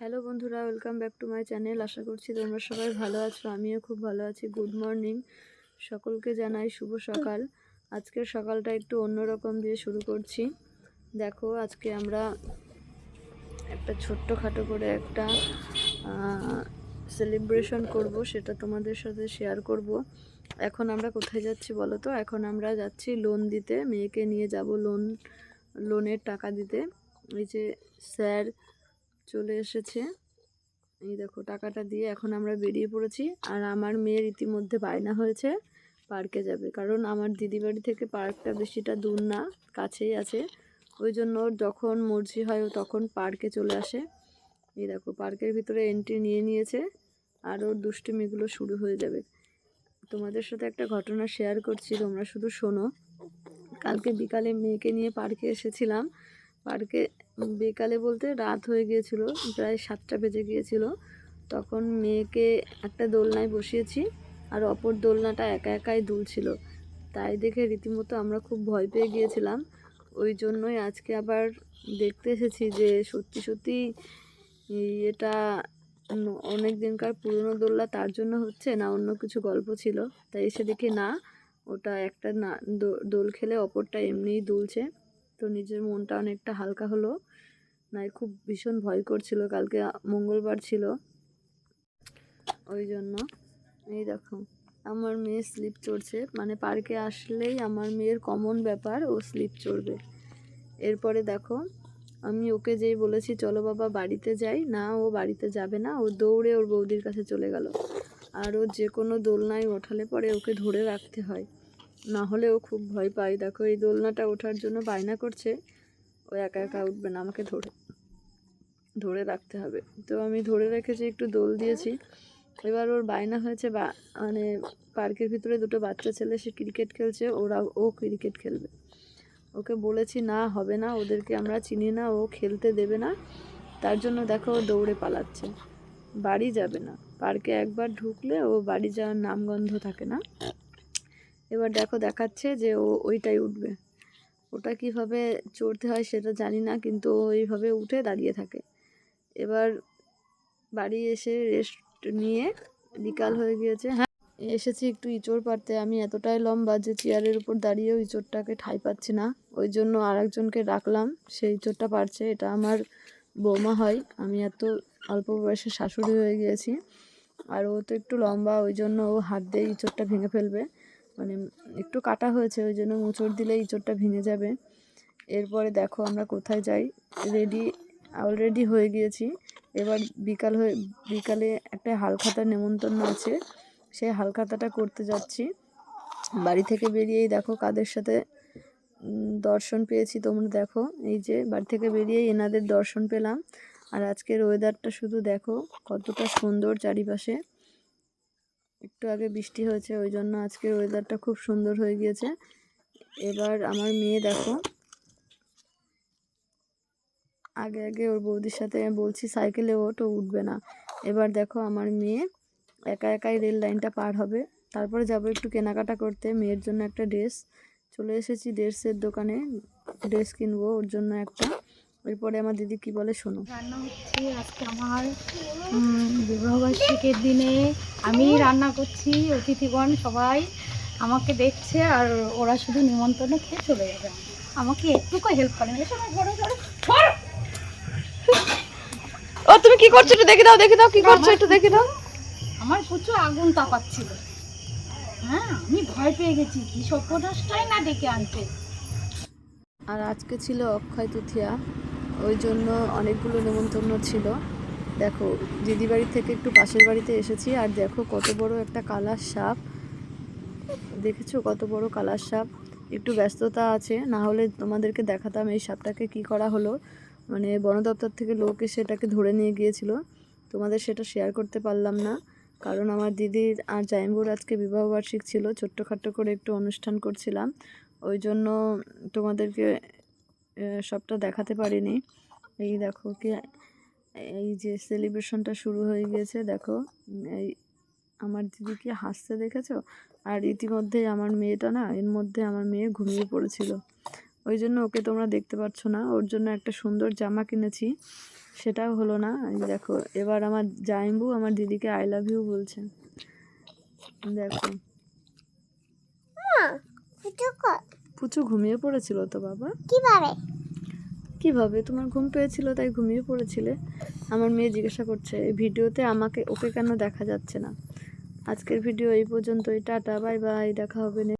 Hello বন্ধুরা, welcome back to my channel. আশা করছি তোমরা সবাই ভালো আছো, আমিও খুব ভালো আছি। Good morning. সকলকে জানাই শুভ সকাল। আজকের সকালটা একটু অন্যরকম দিয়ে শুরু করছি। দেখো, আজকে আমরা একটা ছোট্টখাটো করে একটা সেলিব্রেশন করব, সেটা তোমাদের সাথে শেয়ার করব। এখন আমরা কোথায় যাচ্ছি বলো তো? এখন আমরা যাচ্ছি লোন দিতে, মেয়েকে নিয়ে যাব লোন লোনের টাকা দিতে। এই যে স্যার চলে এসেছে। এই দেখো, টাকাটা দিয়ে এখন আমরা বেরিয়ে পড়েছি। আর আমার মেয়ের ইতিমধ্যে বায়না হয়েছে, পার্কে যাবে। কারণ আমার দিদি বাড়ি থেকে পার্কটা বেশিটা দূর না, কাছেই আছে। ওই জন্য যখন মর্জি হয়, ও তখন পার্কে চলে আসে। এই দেখো, পার্কের ভিতরে এন্ট্রি নিয়ে নিয়েছে আর ওর দুষ্টুমিগুলো শুরু হয়ে যাবে। তোমাদের সাথে একটা ঘটনা শেয়ার করছি, তোমরা শুধু শোনো। কালকে বিকালে মেয়েকে নিয়ে পার্কে এসেছিলাম। পার্কে বিকালে বলতে রাত হয়ে গিয়েছিল, প্রায় সাতটা বেজে গিয়েছিল। তখন মেয়েকে একটা দোলনায় বসিয়েছি আর অপর দোলনাটা একা একাই দুলছিল। তাই দেখে রীতিমতো আমরা খুব ভয় পেয়ে গিয়েছিলাম। ওই জন্যই আজকে আবার দেখতে এসেছি যে সত্যি সত্যি এটা অনেক দিনকার পুরনো দোলনা তার জন্য হচ্ছে না, অন্য কিছু গল্প ছিল। তাই এসে দেখি না, ওটা একটা না দোল খেলে অপরটা এমনিই দুলছে। তো নিজের মনটা অনেকটা হালকা হলো। নাই খুব ভীষণ ভয় করছিল, কালকে মঙ্গলবার ছিল। ওই জন্য এই দেখো, আমার মেয়ে স্লিপ চড়ছে। মানে পার্কে আসলেই আমার মেয়ের কমন ব্যাপার, ও স্লিপ চড়বে। এরপরে দেখো, আমি ওকে যেই বলেছি, চলো বাবা, বাড়িতে যাই। না, ও বাড়িতে যাবে না, ও দৌড়ে ওর বৌদির কাছে চলে গেল। আর ও যে কোনো দোলনায় ওঠালে পরে ওকে ধরে রাখতে হয়। না হলেও খুব ভয় পায়। দেখো, এই দোলনাটা ওঠার জন্য বায়না করছে। ও একা একা উঠবে না, আমাকে ধরে ধরে রাখতে হবে। তো আমি ধরে রেখেছি, একটু দোল দিয়েছি। এবার ওর বায়না হয়েছে বা মানে পার্কের ভিতরে দুটো বাচ্চা ছেলে, সে ক্রিকেট খেলছে, ওরা, ও ক্রিকেট খেলবে। ওকে বলেছি, না, হবে না, ওদেরকে আমরা চিনি না, ও খেলতে দেবে না। তার জন্য দেখো, ও দৌড়ে পালাচ্ছে। বাড়ি যাবে না। পার্কে একবার ঢুকলে ও বাড়ি যাওয়ার নামগন্ধ থাকে না। এবার দেখো দেখাচ্ছে যে ও ওইটাই উঠবে। ওটা কীভাবে চড়তে হয় সেটা জানি না, কিন্তু ওইভাবে উঠে দাঁড়িয়ে থাকে। এবার বাড়ি এসে রেস্ট নিয়ে বিকাল হয়ে গিয়েছে। হ্যাঁ এসেছি একটু ইঁচড় পারতে আমি এতটাই লম্বা যে চেয়ারের উপর দাঁড়িয়েও ইঁচড়টাকে ঠাই পাচ্ছি না। ওই জন্য আর একজনকে রাখলাম। সেই ইঁচড়টা পারছে, এটা আমার বৌমা হয়। আমি এত অল্প বয়সে শাশুড়ি হয়ে গিয়েছি। আর ও তো একটু লম্বা, ওই জন্য ও হাত দিয়ে ইঁচড়টা ভেঙে ফেলবে। মানে একটু কাটা হয়েছে, ওই জন্য মোচড় দিলে ইঁচড়টা ভেঙে যাবে। এরপরে দেখো আমরা কোথায় যাই। রেডি অলরেডি হয়ে গিয়েছি। এবার বিকাল হয়ে, বিকালে একটা হালখাতার নেমন্তন্ন আছে। সেই হালখাতাটা করতে যাচ্ছি। বাড়ি থেকে বেরিয়েই দেখো কাদের সাথে দর্শন পেয়েছি তোমরা দেখো। এই যে বাড়ি থেকে বেরিয়েই এনাদের দর্শন পেলাম। আর আজকের ওয়েদারটা শুধু দেখো কতটা সুন্দর চারিপাশে। একটু আগে বৃষ্টি হয়েছে, ওই জন্য আজকের ওয়েদারটা খুব সুন্দর হয়ে গিয়েছে। এবার আমার মেয়ে দেখো। আগে আগে ওর বৌদির সাথে বলছি, সাইকেলে ওঠ ও উঠবে না। এবার দেখো আমার মেয়ে একা একাই রেল লাইনটা পার হবে। তারপরে যাব একটু কেনাকাটা করতে। মেয়ের জন্য একটা ড্রেস। চলে এসেছি ড্রেসের দোকানে। ড্রেস কিনবো ওর জন্য একটা। এরপরে আমার দিদি কি বলে শোনো। রান্না হচ্ছে আজকে আমার বিবাহবার্ষিকের দিনে। আমি রান্না করছি অতিথিগণ সবাই আমাকে দেখছে আর ওরা শুধু নিমন্ত্রণে খেয়ে চলে যাবে। আমাকে একটুকু হেল্প ধরো। ও তুমি কি করছ একটু দেখে দাও দেখে দাও কি করছ একটু দেখে দাও। আমার প্রচুর আগুন তাপাচ্ছিল। হ্যাঁ আমি ভয় পেয়ে গেছি কি সর্বনাশটাই না ডেকে আনতে। আর আজকে ছিল অক্ষয় তৃতীয়া। ওই জন্য অনেকগুলো নেমন্তন্ন ছিল। দেখো দিদি বাড়ি থেকে একটু পাশের বাড়িতে এসেছি আর দেখো কত বড় একটা কালার সাপ। দেখেছ কত বড় কালার সাপ? একটু ব্যস্ততা আছে, না হলে তোমাদেরকে দেখাতাম এই সাপটাকে কি করা হলো। মানে বন দপ্তর থেকে লোক এসে এটাকে ধরে নিয়ে গিয়েছিল। তোমাদের সেটা শেয়ার করতে পারলাম না, কারণ আমার দিদির আর জাইম্বুর আজকে বিবাহবার্ষিক ছিল, ছোট্টখাট্টো করে একটু অনুষ্ঠান করছিলাম। ওই জন্য তোমাদেরকে সবটা দেখাতে পারিনি। এই দেখো কি, এই যে সেলিব্রেশনটা শুরু হয়ে গিয়েছে, দেখো, এই আমার দিদি কি হাসতে দেখেছ? আর ইতিমধ্যেই আমার মেয়েটা না, এর মধ্যে আমার মেয়ে ঘুমিয়ে পড়েছিল। ওই জন্য ওকে তোমরা দেখতে পাচ্ছ না, ওর জন্য একটা সুন্দর জামা কিনেছি, সেটাও হলো না। দেখো, এবার আমার জাইম্বু আমার দিদিকে আই লাভ ইউ বলছে। দেখো। পুচু ঘুমিয়ে পড়েছিল তো বাবা। কীভাবে? কীভাবে? তোমার ঘুম পেয়েছিল তাই ঘুমিয়ে পড়েছিলে। আমার মেয়ে জিজ্ঞাসা করছে এই ভিডিওতে আমাকে ওকে কেন দেখা যাচ্ছে না? আজকের ভিডিও এই পর্যন্তই টাটা বাই বাই দেখা হবে